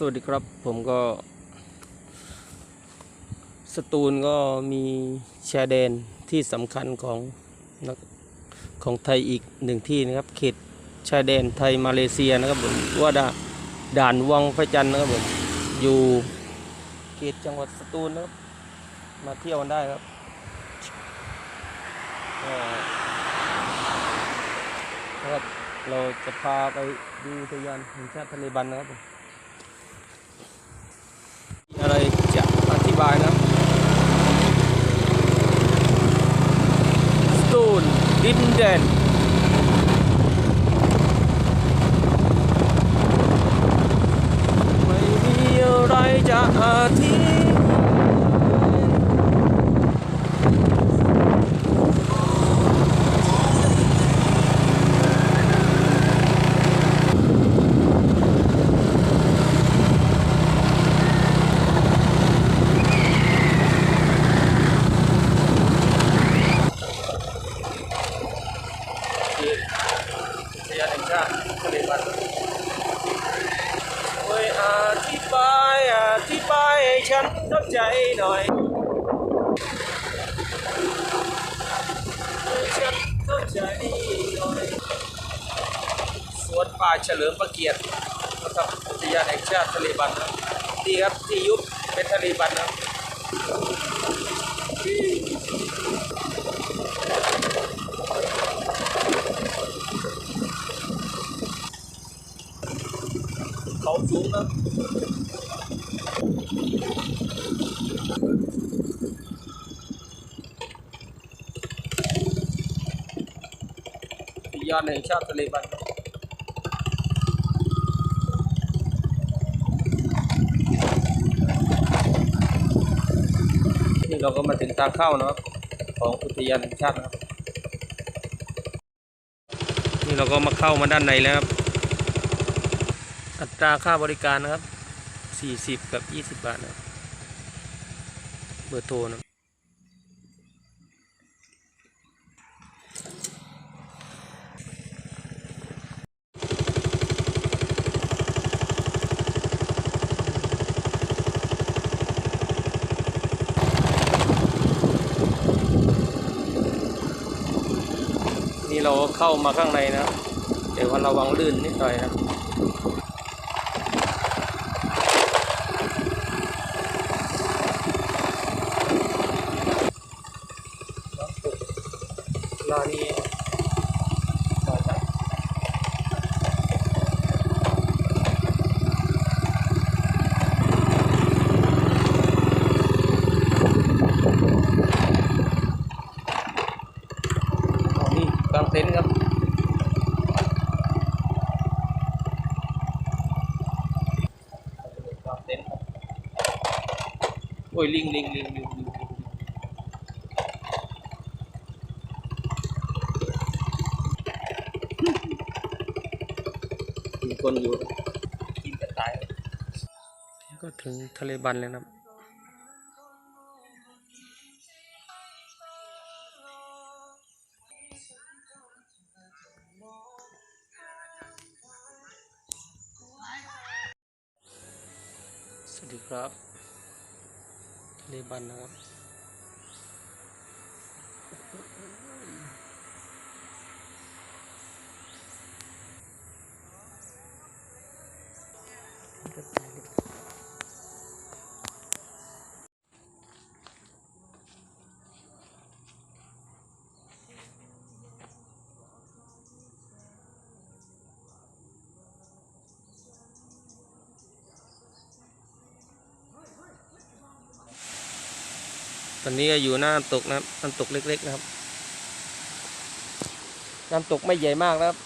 สวัสดีครับผมก็ สตูลก็มีชายแดนที่สำคัญของของไทยอีกหนึ่งที่นะครับ เขตชายแดนไทยมาเลเซียนะครับผมว่าด่าด่านวังพระจันทร์นะครับผมอยู่เขตจังหวัดสตูลนะครับ มาเที่ยวกันได้ครับนะครับเราจะพาไปดูอุทยานแห่งชาติทะเลบันนะครับผมอะไรจะอธิ บายนะสตูนดินแดนไม่มีอะไรจะอธิบายอุทยานแห่งชาติทะเลบันช่วยอธิบายอธิบายให้ ฉันเข้าใจหน่อยฉันเข้าใจหน่อยสวนป่าเฉลิมพระเกียรตินะครับอุทยานแห่งชาติทะเลบันครับดีครับที่ยุบเป็นทะเลบันนะครับเขาสูงนะ ยานแห่งชาติทะเลบันนี่เราก็มาถึงทางเข้านะครับของอุทยานแห่งชาตินะครับ นี่เราก็มาเข้ามาด้านในแล้วครับ อัตราค่าบริการนะครับ 40กับ20บบาทนะเบอร์โทรนะนี่เราเข้ามาข้างในนะเดี๋ยวระวังลื่นนิดหน่อยนะครับ ลานีต่อจากอ๋อนี่ กลางเต็นท์ครับกลางเต็นท์ครับโอ้ยลิงลิงลิงลิงลิงลิงมีคนอยู่กินกระต่าย ก็ถึงทะเลบันแล้วนะ สวัสดีครับทะเลบันนะครับ กระต่ายเล็กต อนนี้ก็อยู่หน้าน้ำตกนะครับน้ำตกเล็ก ๆ นะครับ น้ำตกไม่ใหญ่มากนะครับ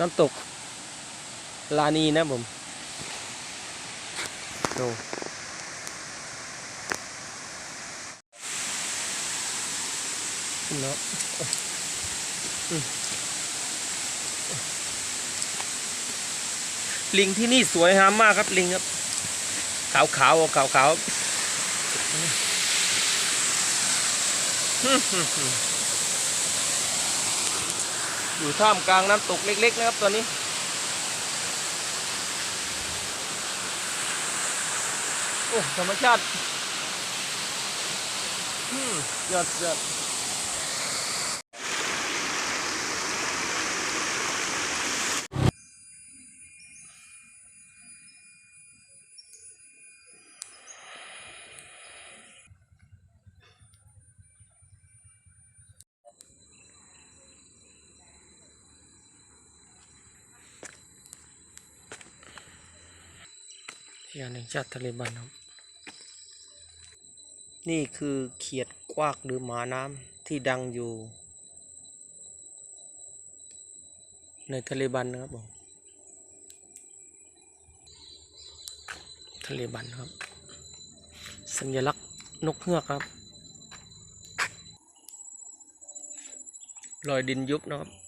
น้ำตก ลานีนะผมดูเนาะลิงที่นี่สวยงามมากครับลิงครับขาวขาวขาวขาว อยู่ท่ามกลางน้ำตกเล็ก ๆ นะครับตอนนี้ โอ้ ธรรมชาติยอดยอด ยานแห่งชาติทะเลบันครับ นี่คือเขียดกวากหรือหมาน้ำที่ดังอยู่ ในทะเลบันนะครับผมทะเลบันครับ สัญลักษณ์นกเงือกครับรอยดินยุบนะครับ